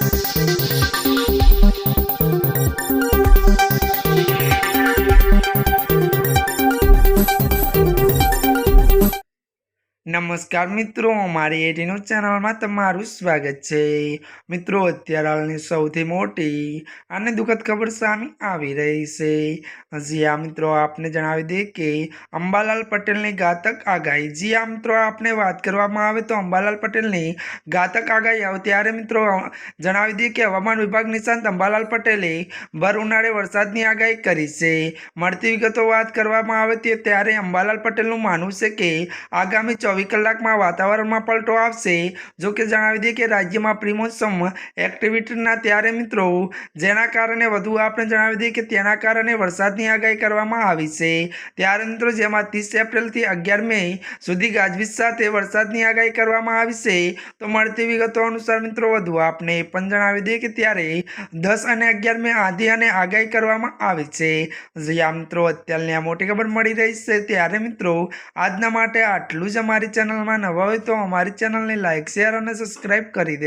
Thank you. નમસ્કાર મિત્રો, અમારી એટીનું ચેનલમાં તમારું સ્વાગત છે. મિત્રો, અત્યારે હાલની સૌથી મોટી અને દુઃખદ ખબર સામે આવી રહી છે. હજી આ મિત્રો, આપને જણાવી દઈએ કે અંબાલાલ પટેલની ઘાતક આગાહી. જી આ મિત્રો, આપને વાત કરવામાં આવે તો અંબાલાલ પટેલની ઘાતક આગાહી આવે ત્યારે મિત્રો, જણાવી દઈએ કે હવામાન વિભાગ નિષ્ણાંત અંબાલાલ પટેલે ભર ઉનાળે વરસાદની આગાહી કરી છે. મળતી વિગતો વાત કરવામાં આવે તે ત્યારે અંબાલાલ પટેલનું માનવું છે કે આગામી ચોવીસ કલાકમાં વાતાવરણમાં પલટો આવશે. જો કે જણાવી દઈએ કે રાજ્યમાં પ્રિમોસમ એક્ટિવિટીના ત્યારે મિત્રો, જેના કારણે વધુ આપણે જણાવી દઈએ કે તેના કારણે વરસાદની આગાહી કરવામાં આવી છે. ત્યારે મિત્રો, જેમાં ત્રીસ એપ્રિલથી અગિયાર મે સુધી ગાજવીજ સાથે વરસાદની આગાહી કરવામાં આવી છે. તો મળતી વિગતો અનુસાર મિત્રો, વધુ આપને એ પણ જણાવી દઈએ કે ત્યારે દસ અને અગિયાર મે આંધી અને આગાહી કરવામાં આવી છે. જ્યાં મિત્રો, અત્યારની આ મોટી ખબર મળી રહી છે. ત્યારે મિત્રો, આજના માટે આટલું જ અમારી ચેનલમાં નવા હોય તો અમારી ચેનલને લાઇક શેર અને સબસ્ક્રાઇબ કરી દે.